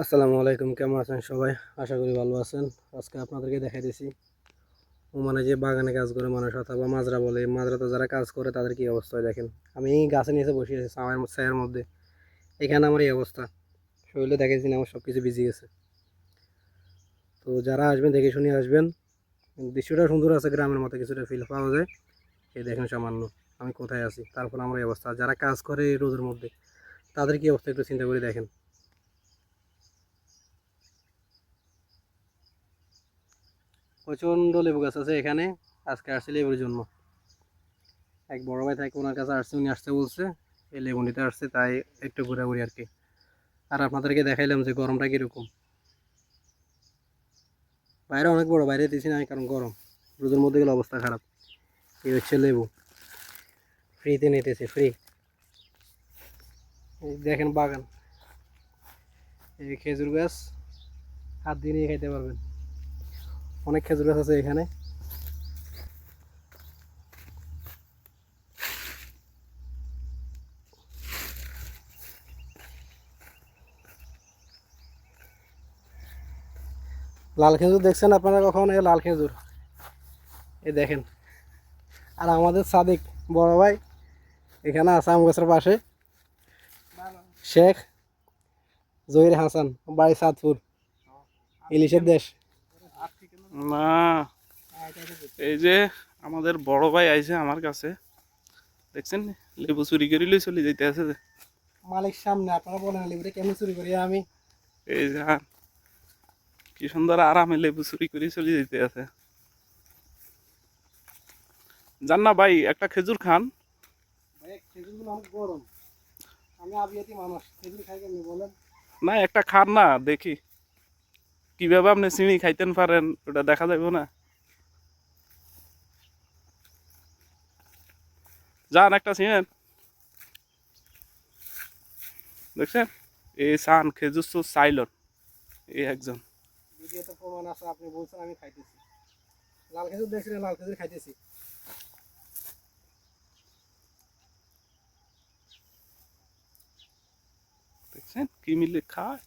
আসসালামু আলাইকুম, কেমন আছেন সবাই? আশা করি ভালো আছেন। আজকে আপনাদেরকে দেখাই দিছি ওমানে যে বাগানে কাজ করে মানুষ অথবা মাজরা বলে, এই মাজরাতে যারা কাজ করে তাদের কি অবস্থা দেখেন? আমি এই গাছের নিচে বসে আছি, ছায়ের ছায়ের মধ্যে। এখানে আমার এই অবস্থা। শরীরে দেখেছি আমার সব কিছু ভিজে গেছে। তো যারা আসবেন, দেখে শুনে আসবেন। দৃশ্যটা সুন্দর আছে, গ্রামের মতো কিছুটা ফিল পাওয়া যায়। এই দেখেন সামান্য, আমি কোথায় আছি, তারপর আমার এই অবস্থা। যারা কাজ করে রোদের মধ্যে, তাদের কি অবস্থা একটু চিন্তা করে দেখেন। প্রচণ্ড লেবু গাছ আছে এখানে। আজকে আসছে লেবুর জন্য। এক বড় ভাই থাকে, ওনার কাছে আসছে, উনি আসতে বলছে, এই লেবু নিতে আসছে, তাই একটু ঘোরাঘুরি আর কি। আর আপনাদেরকে দেখাইলাম যে গরমটা কীরকম। বাইরে অনেক বড়, বাইরে দিয়েছি না, কারণ গরম। রোদের মধ্যে গেলে অবস্থা খারাপ। এই হচ্ছে লেবু। ফ্রিতে নিতেছে, ফ্রি। দেখেন বাগান। এই খেজুর গাছ, হাত দিয়ে নিয়ে খাইতে পারবেন। অনেক খেজুর গাছ আছে এখানে। লাল খেজুর দেখছেন আপনারা কখন? এই লাল খেজুর। এই দেখেন। আর আমাদের সাদিক বড় ভাই এখানে আছে আম গাছের পাশে। শেখ জহির হাসান, বাড়ি সাদপুর ইলিশের দেশ। না। এই যে আমাদের বড় ভাই আইছে আমার কাছে। দেখছেন? লেবু চুরি করে লই চলে যাইতে আছে মালিক সামনে আপনারা বলেন লেবুটা কেমন চুরি করি আমি? এই যে কি সুন্দর আরামে লেবু চুরি করে চলে যাইতে আছে। জান না ভাই একটা খেজুর খান। না একটা খান না দেখি। কীভাবে আপনি চিনি খাইতেন পারেন ওটা দেখা যাবে না। যান একটা চিনেন। দেখছেন? এই সান খেজুর তো সাইলন এই একজন। ভিডিওতে প্রমাণ আছে আপনি বলছেন আমি খাইতেছি। লাল খেজুর দেখছিলেন লাল খেজুর খাইতেছি। দেখছেন? কি মিলে খায়?